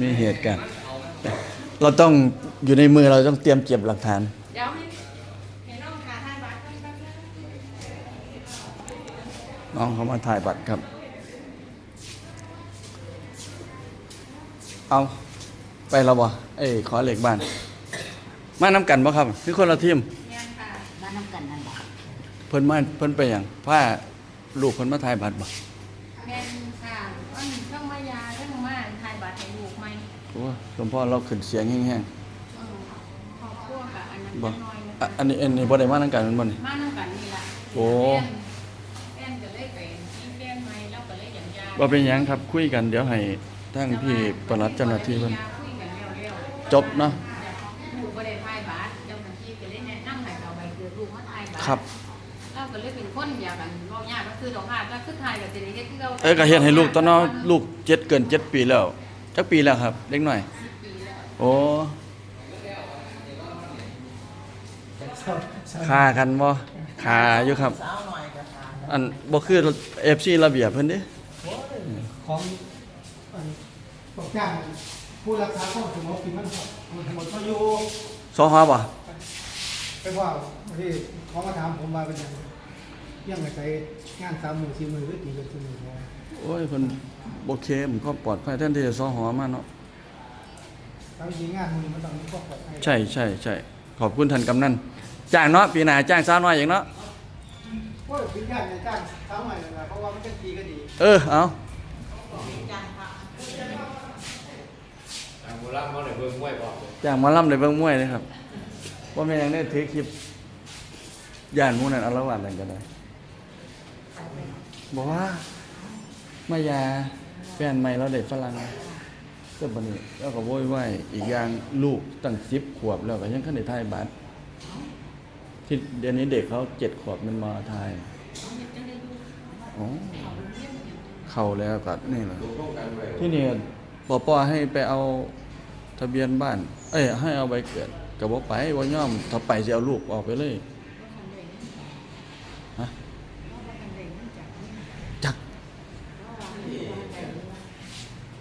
มีเหตุการณ์เราต้องอยู่ในมือเราต้องเตรียมเก็บหลักฐาน เดี๋ยวให้ให้น้องหาทานบัตรกันแป๊บนึงน้องเขามาถ่ายบัตรครับ เอาไปแล้วบ่เอ้ยขอเหล็กบ้าน มาน้ำกันบ่ครับคือคนละทีมเนี่ยค่ะบ้านน้ำกันนั่นแหละเพิ่นมาเพิ่นไปหยังผ้าลูกเพิ่นมาถ่ายบัตรบ่แม่นค่ะว่ามีเครื่องมายาเรื่องมาทายบัตร ให้ลูกไหมโอ้หลวงพ่อเราขึ้นเสียงแห้งเออครอบครัวกับอันนั้นๆบ่จักหน้อยนะอะคะอันนี้อันนี้บ่ได้มานํกันแม่นบ่นี่ มาน้ำกันนี่ล่ะโอ้ แฟนก็เลยไปที่แฟนใหม่แล้วก็เลยอย่างยาบ่เป็นหยังครับคุยกันเดี๋ยวให้ทั้งพี่ปลัดเจ้าหน้าที่เพิ่นคุยกันเร็วๆจบเนาะลูกบ่ได้ทายบัตรเจ้าหน้าที่ก็เลยแนะนำให้เอาใบเกิดลูกมาทายบัตรครับ เราก็เลยเป็นคนอยากกันเว้ายากก็คือดอกหาก็คือทายก็สิได้เฮ็ดคือเราเอ้ยก็เฮ็ดให้ลูกตอนเนาะลูกเจ็ดเกินเจ็ดปีแล้ว จักปีแล้วครับ เล็กน้อยปีแล้วโอ้คากันบ่คาอยู่ครับสาวหน่อยก็ทานอันบ่คือ FC ระเบียบเพิ่นเด้ของอันตกจ้างผู้รักษาข้อสมองกินมันหมดเขาอยู่สหบ่ไปว่าที่เขามาถามผมว่าเป็นยังยังไงใส่งานสามหมื่นสี่หมื่นหรือตีเป็นสี่หมื่นเนี่ยโอ้ยเพิ่นบ่เคมก็ปลอดภัยแทนที่จะสหมาเนาะทำจริงงานมันมันต้องมีข้อปลอดภัยใช่ใช่ใช่ขอบคุณท่านกำนันจ้างเนาะปีหน้าจ้างสาวน้อยอย่างเนาะโอ้ยเป็นญาติในจ้างสาวใหม่เลยนะเพราะว่ามันเป็นปีก็ดีเออเอาทางโบราณเขาเนี่ยเบิ่งมวยบอกเลยจ้างหมาล่ำได้เบิ่งมวยเลยครับว่าแม่นยังได้ถือคลิปย่านหมู่นั้นอารวาสนั่นก็ได้บอกว่า มายาแฟนใหม่เราได้ฝรั่งก็บัดนี้แล้วก็โวยวายอีกอย่างลูกตั้ง10ขวบแล้วก็ยังคันได้ทยบัตรที่เดี๋ยวนี้เด็กเขา7ขวบมันมาไทยอ๋อเข้าแล้วก็นี่แหละดูโครงการไว้ที่นี่ปอปอให้ไปเอาทะเบียนบ้าน เอ้ยให้เอาใบเกิดกับว่าไปว่าย่อมถ้าไปจะเอาลูกออกไปเลยฮะจัก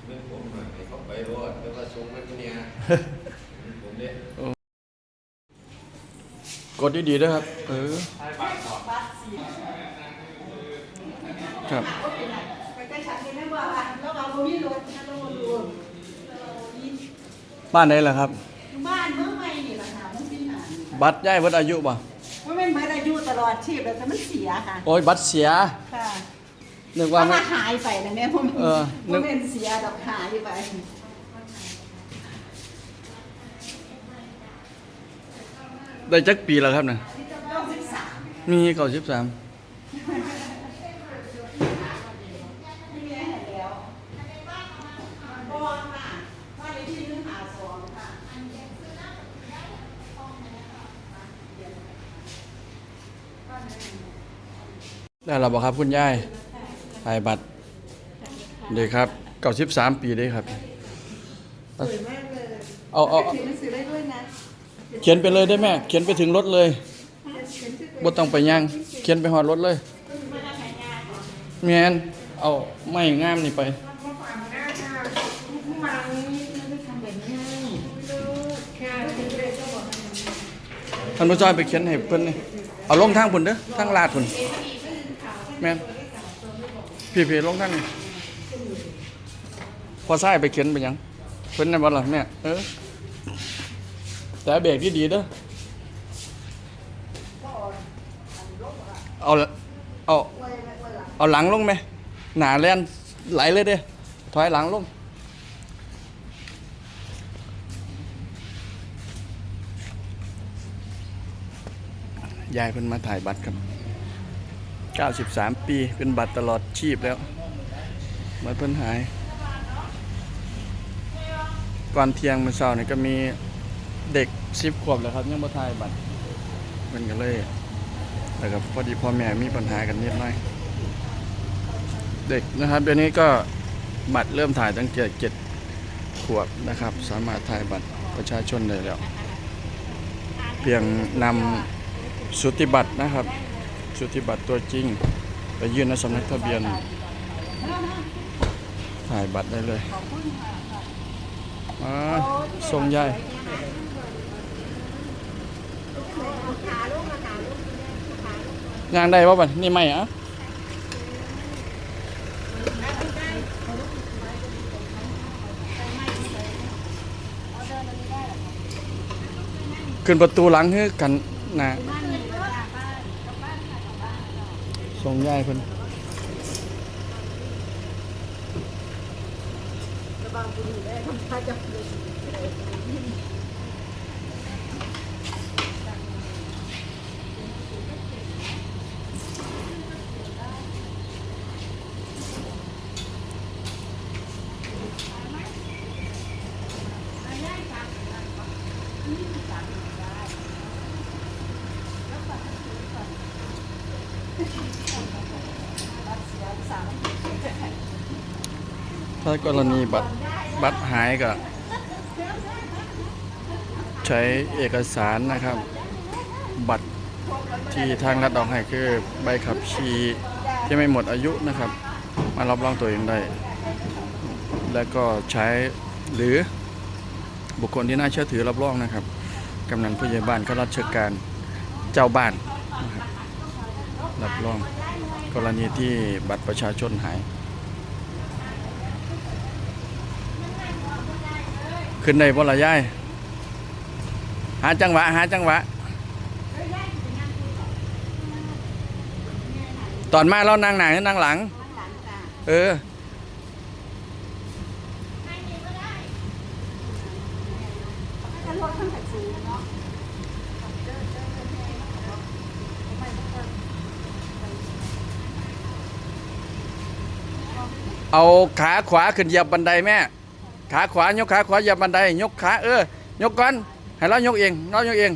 เรื่องผมหน่อยให้เขาไปรอดแล้วก็ส่งมันเนี่ยผมเนี่ย กดดีๆด้วยครับ เออ ครับไปกันฉันเป็นแม่บ้านแล้วเราบ่มีรถฉันต้องมาดูบ้านไหนล่ะครับอยู่บ้านเมื่อไม่นี่แหละค่ะมันเป็นหานบัตรย่ายเบิดอายุป่ะมันเป็นเบิดอายุตลอดชีพแล้วแต่มันเสียค่ะ โอ้ยบัตรเสีย ค่ะนึกว่าว่าไม่มาหายไปนะแม่ผมเออนึมักนเป็นเสียดอกหายไป ได้จักปีแล้วครับน่ะเก้าสิบสามมีเก้าสิบสามที่แม่เห็นแล้วบ่ค่ะว่าในที่นึงหาสองค่ะได้แล้วบ่ครับคุณยายถ่ายบัตรเด็กครับเก้าสิบสามปีเด้ครับ สวยมากเลยเอาเอาเอา ถือหนังสือได้ด้วยนะ เขียนไปเลยได้ไหมเขียนไปถึงรถเลยบ่ต้องไปย่างเขียนไปหอดรถเลยแมนเอาไม้งามนี่ไปท่านผู้ชมไปเขียนให้เพิ่นนี่เอาลงทางพุ่นเด้อทางลาดพุ่นแม่นพี่พี่ลงทางนี่พอซ้ไปเขียนไปยังเพิ่นนั่นบ่ล่ะแม่เออ แต่เบรกดีๆเด้อเอาเอาเอาหลังลงไหมหนาแล่นไหลเลยเด้ถอยหลังลงยายเพิ่นมาถ่ายบัตรครับ 93 ปีเป็นบัตรตลอดชีพแล้วบัตรเพิ่นหาย ก่อนเที่ยงเมื้อเช้านี่ก็มีเด็ก 10ขวบแล้วครับ ยังบ่ถ่ายบัตรเพิ่นก็เลยแล้วก็พอดีพ่อแม่มีปัญหากันนิดหน่อย เด็กนะครับเดี๋ยวนี้ก็บัตรเริ่มถ่ายตั้งแต่7ขวบนะครับ สามารถถ่ายบัตรประชาชนได้แล้ว เพียงนำสุติบัตรนะครับ สุติบัตรตัวจริง ไปยื่นในสำนักทะเบียน ถ่ายบัตรได้เลยขอบคุณค่ะส่งยาย งานได้ป่ะบัดนี่ไม่อะขึ้นประตูหลังให้กันนะส่งยายเพิ่น ถ้ากรณีบัตรบัตรหายก็ ใช้เอกสารนะครับ บัตรที่ทางรัฐออกให้คือใบขับขี่ที่ไม่หมดอายุนะครับ มารับรองตัวเองได้ แล้วก็ใช้หรือบุคคลที่น่าเชื่อถือรับรองนะครับ กำนันผู้ใหญ่บ้านข้าราชการเจ้าบ้านนะครับรับรอง กรณีที่บัตรประชาชนหาย ขึ้นได้บ่ละยายหาจังหวะ หาจังหวะ ตอนมาเรานั่งหน้าหรือนั่งหลัง เออเเอาขาขวาขึ้นเหยียบบันไดแม่ ขาขวายกขาขวาเหยียบบันได ยกขาเออยกก่อนให้เรายกเองเรายกเอง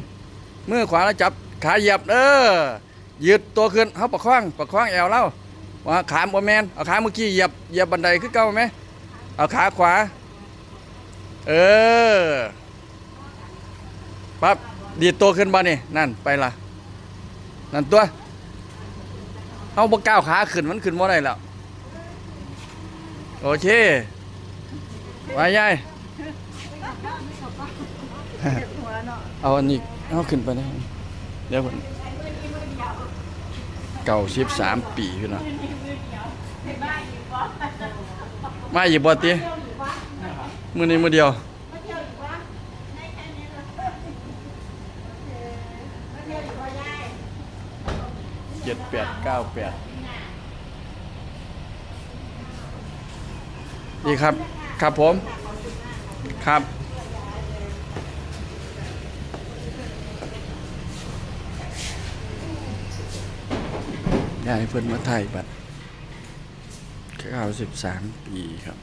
มือขวาเราจับขาเหยียบเออยืดตัวขึ้นเขาประคองประคองแอวเราว่าขาบแมนเอาขาเมื่อกี้เหยียบเหยียบบันไดขึ้นเก้าไหมเอาขาขวา เออปั๊บดีดตัวขึ้นบ่นี่นั่นไปละนั่นตัวเอาบ่ก้าวขาขึ้นมันขึ้นบ่ได้แล้ว โอเคไว้ยายเอาอันนี้เอาขึ้นไปได้เดี๋ยวผมเก่าสิบสามปีขึ้นนะมาหยิบบ่ตีมือนี้มือเดียวเจ็ดแปดเก้าแปด ดีครับ ครับผม ครับยายเพิ่นมาถ่ายบัตรเก้าสิบสามปีครับ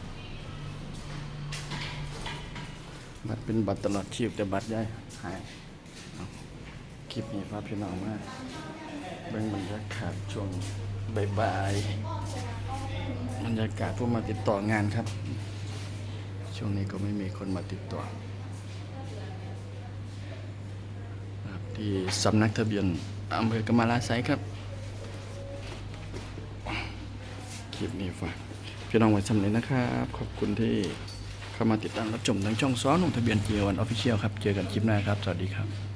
บัตรเป็นบัตรตลอดชีพแต่บัตรยายหายคลิปนี้พาพี่น้องมาเบิ่งบรรยากาศช่วงบ่ายๆบ รรยากาศผู้มาติดต่องานครับ ช่วงนี้ก็ไม่มีคนมาติดต่อครับที่สำนักทะเบียนอำเภอกำมะลาไซครับ คลิปนี้ฝากพี่น้องไว้สำเร็จนะครับ ขอบคุณที่เข้ามาติดตามรับชมทางช่องซ้อนของทะเบียนเจียวันออฟฟิเชียลครับ เจอกันคลิปหน้าครับ สวัสดีครับ